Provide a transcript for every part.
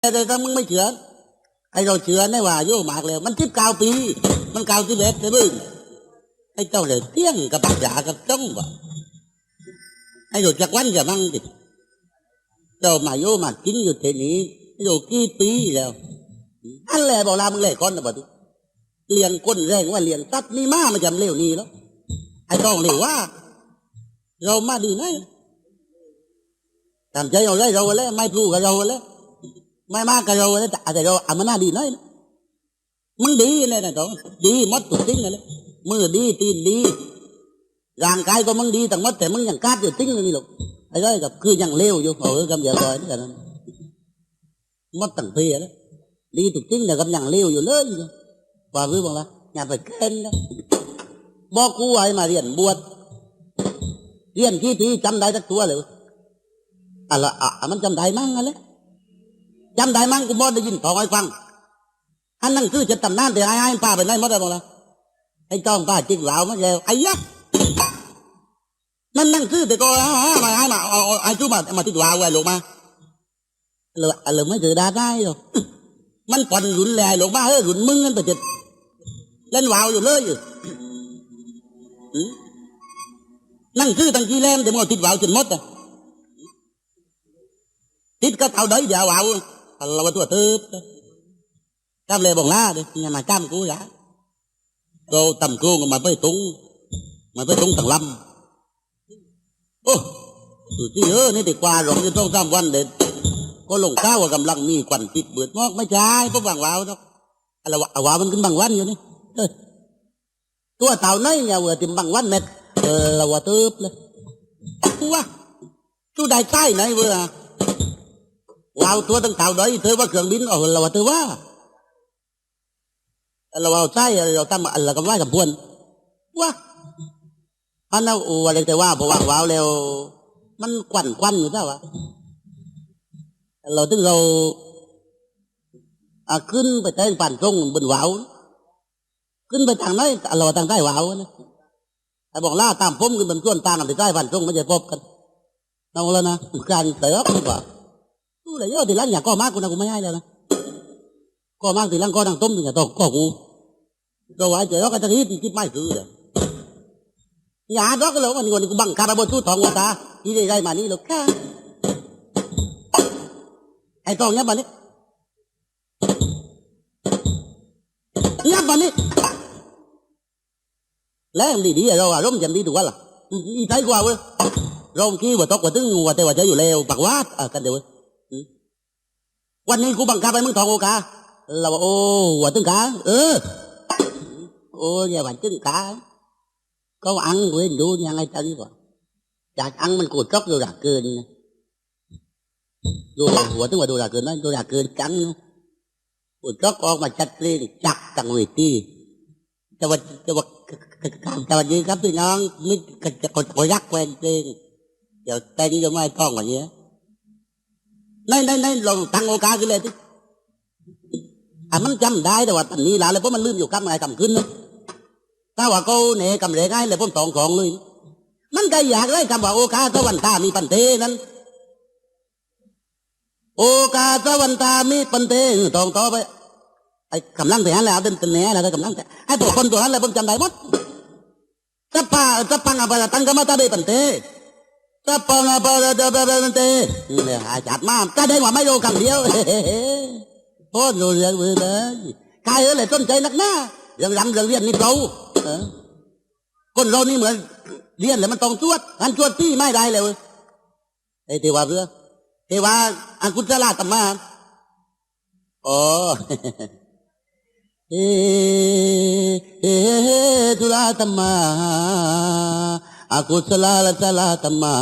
แต่ถ้ามึงไม่เชื่อไอ้เราเชื่อในว่าอายุมากแล้ว มันทิพเก้าปี มันเก้าสิบเอ็ดเลยมึงไอ้เจ้าเลยเที่ยงกับปัญญากับจ้องบ่ไอ้เราจักวันจะมั่งดิเรามาโยมากินอยู่ที่นี้อยู่กี่ปีแล้วอันแหละบอกลามึงเล่คนนะบ่ดิเลี้ยงก้นแรงว่าเลี้ยงตัดนี่มามันจำเร็วนี่แล้วไอ้ต้องเร็วว่า เรามาดีไหนตามใจเราได้เราแล้วไม่พลูกับเราแล้ว ไม่มากกับเราแล้วแต่เราอามานาดีน้อยมึงดีเลยนะตองดีหมดทุกสิ่งเลยมือดีตีนดีร่างกายก็มึงดีทั้งหมดแต่มึงยังกาดอยู่ติ้งนี่หรอกไอ้ร้อยกับคือยังเลวอยู่เออกำอย่าลอยนี่กันนั้นหมดตั้งเพยแล้วดีทุกสิ่งแต่กำยังเลวอยู่เลยว่ารู้บ้างละอย่าไปเกินนะบอกกูไว้มาเรียนบวชเรียนกี่ปีจำได้สักตัวเลยอะไรอะมันจำได้มั้งอะไร จำได้มั้งกูบอได้ยินต่อให้ฟัง อันนั่นคือจะตำนานแต่ไอ้ไอ้ป้าไปไหนมดเลยบอกละไอ้จ้องป้าจิกเหลามาแล้วไอ้ยักษ์นั่นนั่นคือแต่ก็มาให้มาเอาไอ้ชู้มามาติดวาวไว้ลงมาเลยเลยไม่เจอดาได้หรอกมันผ่อนหลุนแหล่ลงมาเฮ้ยหลุนมึงนั่นไปจิตเล่นวาวอยู่เลยอยู่นั่นคือตั้งกี่แลมแต่มันติดวาวจนหมดอะติดก็เท่า đấy เดี๋ยววาว เราตัวตื๊บจำบเลยบอกงาเลยยังมาจ้ากูยะเราต่ำกูมาไปตุ้งมาไปตุ้งต่างลำโอ้สุดที่เออนี่ติดกว่าหลงจะต้องสามวันเด็ดก็หลงก้าวกำลังมีควันติดเบือดมอกไม่ใช่พวกบางว้าวเนาะอะไรวะว้าวมันขึ้นบางวันอยู่นี่ตัวเต่าไน้อยเนี่ยเวอติมบางวันเม็ดเราว่าตื๊บเลยตัวตัวใด้ใต้ไหนเวอ ลาวตัวตั้งเต่าด้อยเธอว่าเครื่องบินเอาเราว่าเธอว่าเราเอาใจเราตั้มเราก็ไหวกับพวนว่าอันนั้นอะไรแต่ว่าพอว่าว้าวแล้ว มันกวันควันอยู่เจ้าวะเราถึงเราขึ้นไปใต้ปั่นตรงบนว้าวขึ้นไปทางไหนเราทางใต้ว้าวนะไอ้บอกล่าตามผมขึ้นบนต้นต่างกันใต้ปั่นตรงไม่ใช่พบกันเอาแล้วนะการเติบหรือเปล่า ดูเลยเยอะทีลังอยากก็มากกูนะกูไม่ให้แล้วนะก็มากทีลังก็นั่งต้มถึงจะตกก็กูก็ไว้เจอก็จะทีที่คิดไม่คือเลยอย่าดอกก็แล้ววันนี้วันนี้กูบังคับไปบนตู้ทองวัตาที่ได้ได้มานี่หรอกค่ะไอ้ตองเนี้ยมานี่เนี้ยมานี่ lấy đi đi rồi à rong dần đi được quá là đi thấy qua với rong kia và tóc và tướng và tê và chơi อยู่แล้วปากวัดอะกันเดี๋ยววั นนี้กูบังคับให้มึงทองโอกาเราโอ้ว่าตึงขาเออ โอ้ยว่าตึงขา có ăn quên đủ nha ngay chân rồi chặt ăn mình cột cốc vô rạc cười vô หัวตึงว่าดูรากเกินนั่นดูรากเกินจังคด cốc ออกมาจัดเลยจักจังเวทีจะว่าจะว่าสวัสดีครับพี่น้องมิตรจะกดกยักแควนเพลงเดี๋ยวแต่นี้จะไม่ต้องกว่านี้ ในในในลองตั้งโอกาสขึ้นเลยที่อะมันจำได้แต่ว่าตอนนี้ละเลยเพราะมันลืมอยู่กับอะไรทำขึ้นนะถ้าว่าเขาเนี่ยกำเรง่ายเลยผมตองของเลย มันก็อยากได้คำว่าโอกาสตะวันตามีปันเทนั้น โอกาสตะวันตามีปันเทตองต่อไปไอ้กำลังแต่หันแล้วเป็นเป็นแหน่แล้วก็กำลังแต่ไอ้ตัวคนตัวนั้นเลยผมจำได้หมด Tapa, tapa nga pala, tangga mata bay pante. Tapa nga pala, tapa pante. Chặt mà, cái đây mà mấy đô cầm điếu. Ô, rồi rồi ตะปองอปอตะเบปเตเลยหาจัดมากก็ได้ว่าไม่รู้คำเดียวโอ้รู้เรื่องเลยใครเออเลยต้นใจนักหน้าเรื่องรำเรื่องเรียนนี่เราคนเรานี่เหมือนเรียนแล้วมันต้องจวดอันจวดที่ไม่ได้เลยไอ้เทวาเพื่อเทวาอันกุศลาตมาอ๋อเอเอทุลาตมา อากุศลาละสลาตมา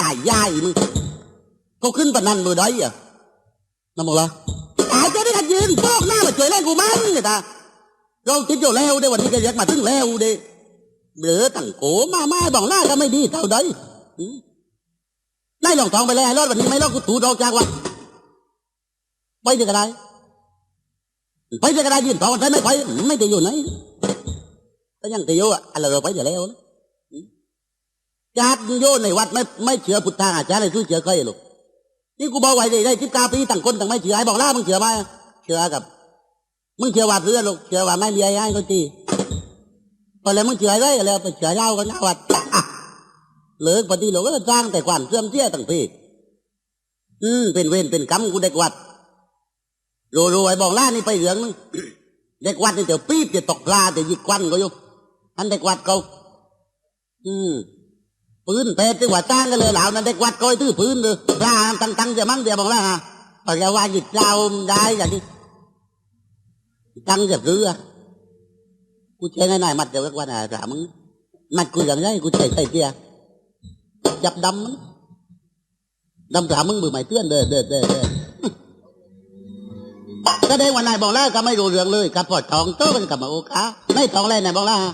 ตายยายมึงเขาขึ้นปนันมือได้อะนั่นบอกละตายจะได้กันยืนพอกหน้ามาเจอแรงกูมันเนี่ยตาเราติดอยู่แล้วได้วันนี้ก็ยากมาถึงแล้วเด้เหลือตั้งโกมามาบอกหน้าก็ไม่ดีเท่าใดนายหลองทองไปแล้วรอดวันนี้ไม่รอดกูถูดอกจากวัดไปเด็กอะไรไปจะกระไดยืนต่อใช่ไม่ไปไม่ได้อยู่ไหนก็ยังจะโยอะอะไรเราไปจะแล้วนะ ญาติโยในวัดไม่ไม่เชื่อพุทธาอาจารย์เลยคือเชื่อใครหรอกนี่กูบอกไว้ได้ได้สิบเก้าปีต่างคนต่างไม่เชื่อไอ้บอกล่ามึงเชื่อไหมเชื่อกับ มึงเชื่อว่าเพื่อนลูกเชื่อว่าไม่มีไอ้ให้ก็ตีพอแล้วมึงเชื่อได้แล้วไปเชื่อเล่ากันหน้าวัดเลิกปฏิโลกก็สร้างแต่ความเสื่อมเสียต่างพี่อืมเป็นเวรเป็นกรรมกูเด็กวัดโรโรไอ้บอกล่านี่ไปเหลืองนึงเด็กวัดนี่เดี๋ยวปี๊บเดี๋ยวตกปลาเดี๋ยวยิกควันก็ยุอันเด็กวัดเขาอืม ปืนเป็ดที่ว่าจ้างกันเลยเหล่านั้นเด็กวัดก้อยตื้อปืนเลยปลาตั้งตังจะมั่งเดียวบอกแล้วฮะพอจะว่าหยุดเจ้าได้อย่างนี้ตั้งจะซื้ออกูเจ๊ง่ายๆมัดเดี๋ยวกวันอะถามมึงมัดกูอย่างไรกูใส่ใส่เกียจับดำมึงดำถามมึงมือใหม่เตือนเด้อเด้อเด้อเดก็ได้วันไหนบอกแล้วก็ไม่รู้เรื่องเลยกับปอดทองโตกันกับมาโอกาไม่ทองอะไรไหนบอกแล้วฮะ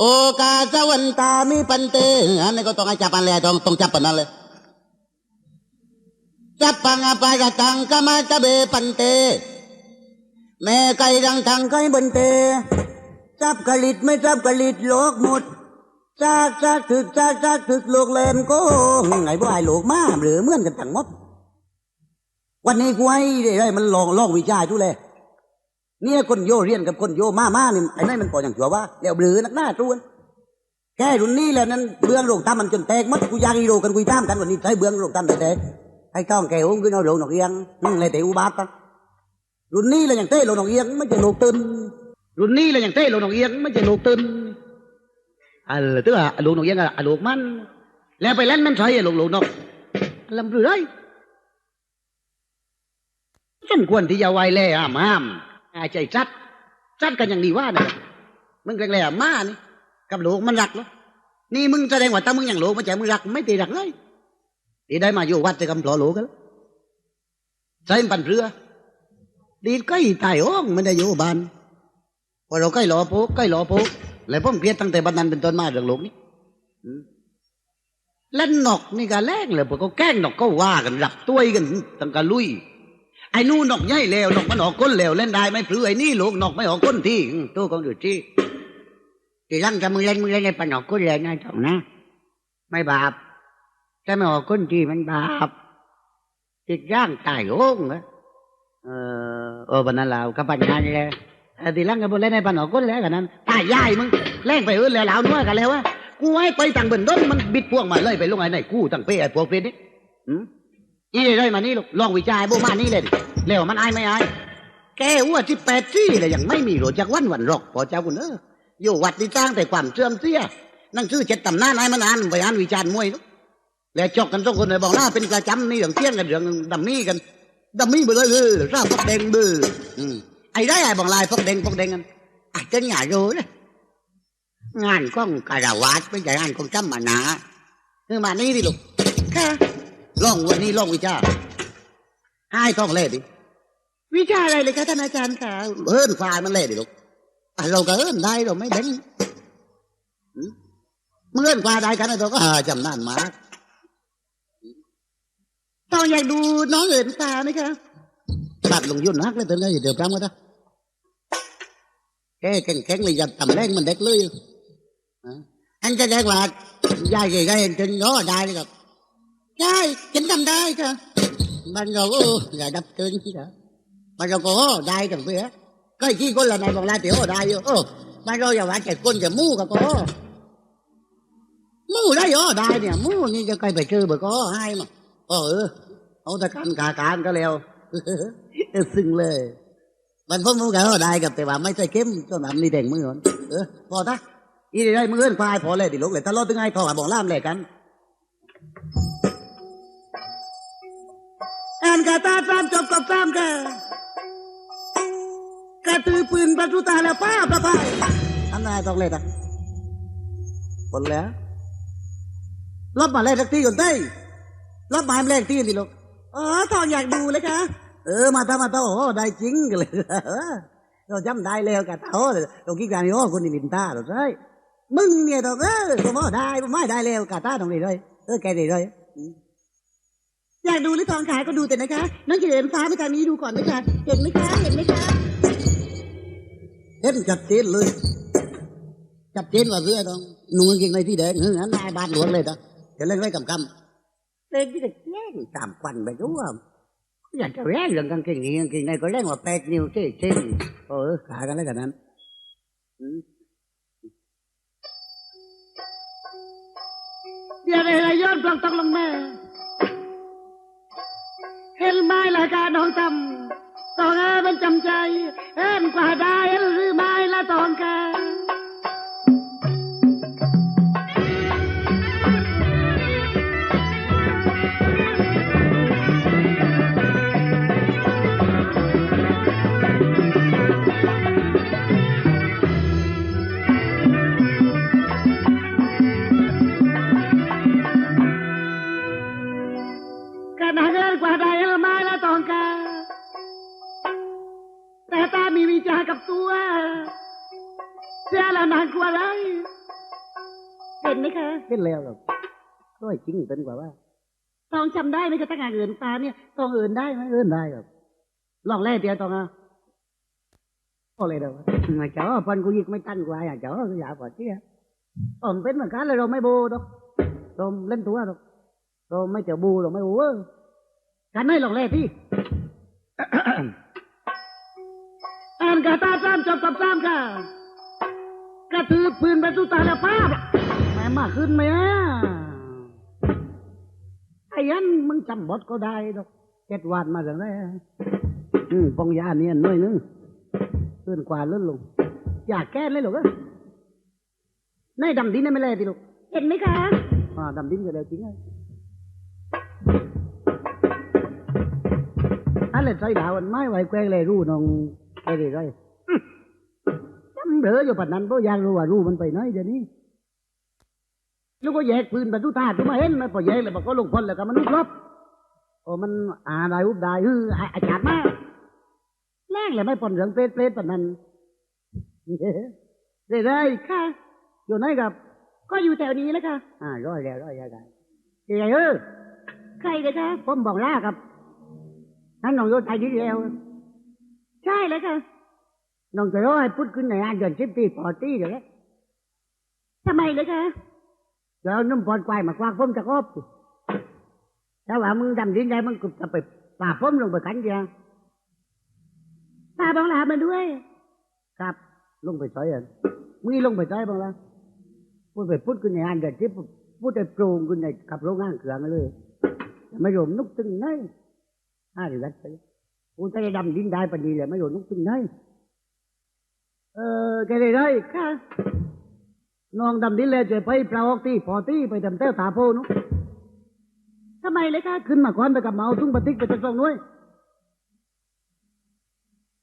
โอกาสวันตามีปันเตอันนี้ก็ต้องให้จับปันแลยต้องต้องจับปันนั้นเลยจับปังอปายตังกามาจะเบปันเตแม่ไก่ดังทางไก่บนเตจับกะลิดไม่จับกะลิดโลกหมดจากจากถึกจากจากถึกโลกเลนโก็ไงบ่ไอ้โลกมาหรือเมื่อนกันทั้งหมดวันนี้กูให้ได้ได้มันลองลองวิชาทุเลย เนี่ยคนโยเรียนกับคนโยมามานี่ไอ้นั่นมันปล่อยอย่างชัวว่าแล้วบลือนักหน้าจวนแค่รุ่นนี้แหละนั้นเบื้องโรงตามมันจนแตกมัดกูยากอีโรกันกุยตามกันวันนี้ใช้เบื้องโรงตามแตกไอ้ต้องแกอุ้งขึ้นเอาโรงนกเอียงอืมเลยแต่อุบาทปะรุ่นนี้แหละอย่างเต้โรงนกเอียงไม่ใช่โลกตื่นรุ่นนี้แหละอย่างเต้โรงนกเอียงไม่ใช่โลกตื่นอ่า tức là โรงนกเอียงอะโลกมัน แล้วไปเล่นมันใช่โลกโลกนกลำเรื่อยสมควรที่จะไว้แล่ห้ามห้าม ใจจัดจัดกันอย่างนี้ว่าเนี่ยมึงแรงๆมานี่กับโลกมันรักเนาะนี่มึงแสดงว่าถ้ามึงอย่างโลกมันจะมึงรักไม่ตีรักเลยตีได้มาอยู่วัดจะกำพลอโลกันแล้วใส่ปันเรือดีใกล้ตายอ้งมันได้อยู่บ้านพอเราใกล้หลอโป๊ใกล้หลอโป๊แล้วผมเกลียดตั้งแต่บันนั้นเป็นต้นมาเรื่องโลกนี้เล่นนกนี่ก็แรงเลยพวกเขาแกล้งหนกก็ว่ากันหลับตัวกันตั้งกันลุย ไอ้นู่นนกใหญ่แล้วนกมันออกก้นแล้วเล่นได้ไม่พลื้ไอ้นี่ลูกนกไม่ออกก้นที่ตัวของดูที่ที่รังจะมึงเล่นมึงเล่นในปนออกก้นเลยนะจ้องนะ ไม่บาปแต่ไม่ออกก้นที่มันบาปติดย่างตายโงนะเออเออวันนั้นเรากับปัญหานี่แหละที่รังก็บ่เล่นในปนออกก้นแล้วกันนั้นตายยายมึงแล่งไปเออแล้วแล้วนัวกันแล้ววะกูให้ไปต่างเบิ่นด้นมันบิดพวงมาเลยไปลงไอ้ไหนกู้ตั้งเป้ไอ้พวกเป็ดนี่ อีเลยเลยมานี่ลูกลองวิจัยโบมานี่เลยดิเร็วมันอายไม่อายแกอ้วนที่แปดซี่เลยยังไม่มีโรจากวันวันหรอกพอเจ้าคุณเอออยู่วัดที่สร้างแต่ความเชื่อมเสียนั่งชื่อเจ็ดตำนานนายมันอ่านไปอ่านวิจารณ์มวยลูกแล้วจอกกันสองคนเลยบอกหน้าเป็นประจำนี่เรื่องเที่ยงกันเรื่องดำมี่กันดำมี่ไปเลยเออร่าพวกแดงเบืออืมไอ้ได้ไอ้บอกลายพวกแดงพวกแดงกันอาจจะหยาโยเลยงานก้องการาวาสไม่ใช่งานของจำมานาเออมานี่ดิลูกค่ะ ลองวันนี้ลองวิชาให้ต้องเล่ดิวิชาอะไรเลยคะท่านอาจารย์คะเอิ้นควายมันเล่ดิลูกเราก็เอิ้นได้เราไม่เด้งหืมมึงเอิ้นควายได้กันเราก็หาจำนานมาต้องอยากดูน้องเอิ้นควายไหมคะตัดลงยุ่นนักเลยเติมได้เดี๋ยวกำก็ได้แค่แข็งแข็งเลยยันทำแรงมันเด็กเลยอะอันจะได้ว่ายายใหญ่ๆจนย่อได้เลยครับ ได้ฉันทำได้ค่ะมันเราก็อย่าดับเกินที่นะมันเราก็โอ้ได้กันเพื่อก็ที่คนละในบอกลาเตี๋ยวได้อยู่โอ้มันเราอย่าว่าแต่คนจะมู่กับก็มู่ได้อ๋อได้เนี่ยมู่นี่จะใครไปเจอเบอร์ก็ให้มาเออเอาแต่การกาการก็แล้วซึ้งเลย มันพ่อมูกันก็ได้กับแต่ว่าไม่ใช่เข้มต้นำนี่แดงมือก่อนเออพอท่าอีได้มือเอื้อนควายพอเลยดิลูกเลยถ้ารอดถึงไงทอหาบอกล่ามเลยกัน กาตาตามจบกับตามกะกระตือปืนประทุตาแล้วป้าประพายอันนายต้องเล่นอะคนแล้วรอบมาแรกสักทีก่อนเต้รอบมาแรกทีนี่ลูกอ๋อทองอยากดูเลยคะเออมาตามาตาโอ้ได้จริงกันเลยเราจำได้แล้วกะโอ้เราคิดการนี่โอ้คนนี้ลินตาเราใช่มึงเนี่ยต้องเออผมว่าได้ผมไม่ได้แล้วกาตาตรงนี้เลยเออแกดีเลย อยากดูหรือทองขายก็ดูแต่นะคะน้องเฉลิมฟ้าไปทางนี้ดูก่อนไหมคะเห็นไหมคะเห็นไหมคะเห็นจัดเจนเลยจัดเจนว่าเรือต้องหนุ่งกางเกงในที่แดงเฮ้ยงั้นนายบาดหลวงเลยนะจะเล่นไว้กำกำเล่นที่เด็กแย่งตามควันไปรู้ว่าอยากจะแรงเรื่องกางเกงนี้กางเกงในก็แรงกว่าแปดนิ้วเจ๊เจ๊เออขากันแล้วกันนั้นอืมเดี๋ยวอะไรย้อนปลังตกลงแม่ เห็นไม้ละกาน้องจำต้องอาเป็นจำใจเอ็นกว่าได้หรือไแต่ตามีวิจากับตัวเสียละนานกว่าไรเห็นไหมคะเห็นแล้วหรอกก็จริงเป็นกว่าว่าตองจำได้ไหมคะตั้งแต่เอินตาเนี่ยตองเอินได้ไหมเอิ้นได้ครับลองแรกเดียวตองอะก็เลยเด้อ mà chó phân của việc mấy tanh của ai à chó cái dạ vật chứ ผมเป็นเหมือนกันเลยเราไม่โบดอก rồi lên tuổi rồi rồi mấy chợ bu rồi mấy bú กันให้ลองแรกพี่ อ่านกาตาซ้ำจบกับซ้ำค่ะกระถือปืนไปตุตาละป้าบแม่มาขึ้นไหมอะไอ้ยันมึงจำบทก็ได้ดอกเจ็ดวันมาจากไหนอืมปองยาเนี่ยน้อยนึงขึ้นกว่าลื่นลง อยากแก้เลยหรอกอะในดำดินนี่ไม่เลยทีลูกเห็นไหมคะอ่าดำดินก็เดียวจริงไงอะไรใส่ดาวมันไม่ไหวแกล้งเลยรู้น้อง แกได้ไรจำเหลืออยู่ปัดนั้นเพราะอยากรู้ว่ารู้มันไปไหนเดี๋ยวนี้ลูกก็แยกปืนไปทุกท่าทุกมาเห็นไหมพอแยกเลยบอกก็ลงพ้นแล้วก็มันลุกลบโอ้มันอ่าได้อุบได้ฮืออ้ไอ้จัดมากแรงเลยไม่ปนเรื่องเปรตเปรตปัดนั้นได้ได้ค่ะ อยู่ไหนครับ ก็อยู่แถวนี้แล้วค่ะ อ่าร้อยแล้วร้อยแล้วได้ยังไงเออใครเลยคะผมบอกล่าครับนั่นน้องโยนไทยดีแล้ว ใช่แล้วค่ะน้องจะร้อยพุทธขึ้นในอันเดือนสิบตีปอตีเดี๋ยวนี้ทำไมเลยคะเดี๋ยวน้ำปอนควายมากวางผมจะครบแต่ว่ามึงดำดินได้มึงก็จะไปป่าผมลงไปกันเดียวพาบองหลามาด้วย ครับ ลงไปซอยอะมึงลงไปซอยบ้างละพูดไปพุทธขึ้นในอันเดือนสิบพูดไปโปร่งขึ้นในขับโรงงานเกลืองเลย ไม่รวมนุกตึงไหนห้าเดือนไป กูจะได้ดำดินได้ปานนี้แหละไม่รวมนุกตึงไหนเออแกได้ได้ค่ะน้องดำดินเลยจะไปปลาออกตีพอตีไปทำเต้าตาโพนุทำไมเลยค่ะขึ้นมาก่อนไปกับเมาทุ่งปะติกไปจะส่งน้อย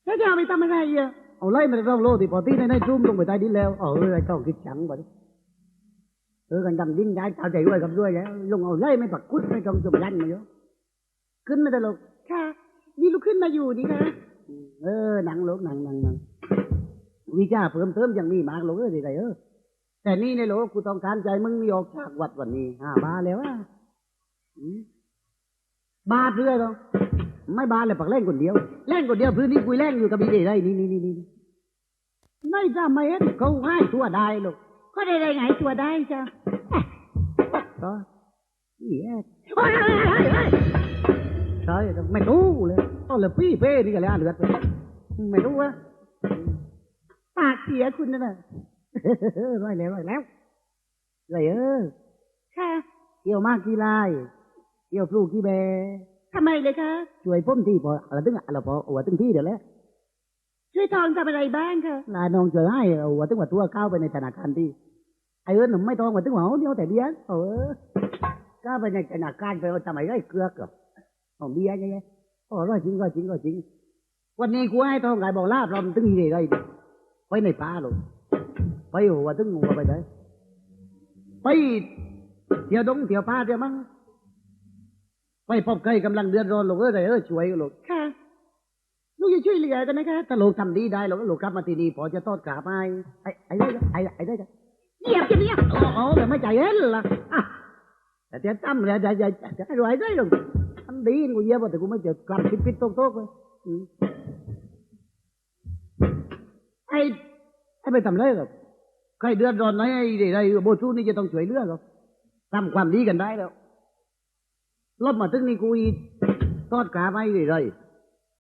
แล้วจะเอาไปทำอะไรอะเอาไล่มาจะส่งโลที่พอตีในในจุ่มลงไปใต้ดินแล้วเออไอ้ต้องคิดจังบ่ดิเออกันดำดินย้ายเอาใจด้วยกับด้วยแล้วลงเอาไล่ไม่ปักกุดไม่ต้องจมยันมาเยอะขึ้นม่ได้หรอกค่ะ นี่ลุกขึ้นมาอยู่นี่คะเออหนังโลกหนังหนังหนังวิชาเพิ่มเติมยังมีมากโลกเออดีใจเออแต่นี่ในโลกกูต้องการใจมึงม่ออกจากวัดวันนี้ห้าบาแล้วอะบาเพื่อหรอไม่บาเลยปักเล่นคนเดียวเล่นคนเดียวพื้นที่กุยเล่นอยู่กับบีเดได้นี่นี่นี่นี่ไม่จำไม่เห็นเขาให้ตัวได้หรอกก็ได้ได้ไงตัวได้จ้ะก็นี่แอ๊ะ ใช่ไม่รู้เลยต้องเลยพี่เป้นี่กันแล้วเลือดไปไม่รู้วะปากเสียคุณนั่นน่ะร้อยแล้วร้อยแล้วไรเออค่ะเกี่ยวมากกี่ลายเกี่ยวปลูกกี่แบทำไมเลยคะช่วยพ่มที่พออะไรตึงอะไรพอหัวตึงที่เดี๋ยวแล้วช่วยทองทำอะไรบ้างคะลาน้องช่วยให้เอาหัวตึงว่าตัวก้าวไปในธนาคารที่ไอ้เอิญหนุ่มไม่ต้องว่าตึงหัวเดียวแต่เดียวเออก้าวไปในธนาคารไปเอาทำไมได้เกลือก เอาเบียร์ไงโอ้ร้อยจริงก็จริงก็จริง วันนี้กูให้ทองไก่บอกลาบเราตึงยี่ได้ไปในป่าหรอกไปหัวตึงหัวไปไหนไปเที่ยวดงเที่ยวป่าเที่ยวมั้งไปพบใครกำลังเดือดร้อนหรอกเออเออช่วยกันหรอกค่ะลูกจะช่วยเหลือกันนะคะถ้าลูกทำดีได้เราก็ลูกกลับมาที่นี่พอจะทอดขาไม้ไอ้ไอ้ได้จ้ะไอ้ไอ้ได้จ้ะเงียบจะเงียบอ๋อแต่ไม่ใจเย็นล่ะอะแต่จะตั้มเลยจะจะจะรวยได้หรอ อันดีกูเยี่ยมแต่กูไม่เจอกลับปิดปิดโต๊ะๆเลยอืมไอ้ไอ้ไปทำไรหรอกใครเดือดร้อนไหนไอ้ได้โบชูนี่จะต้องช่วยเหลือหรอกทำความดีกันได้แล้วรถมาถึงนี่กูอีทอดขาไม่เลย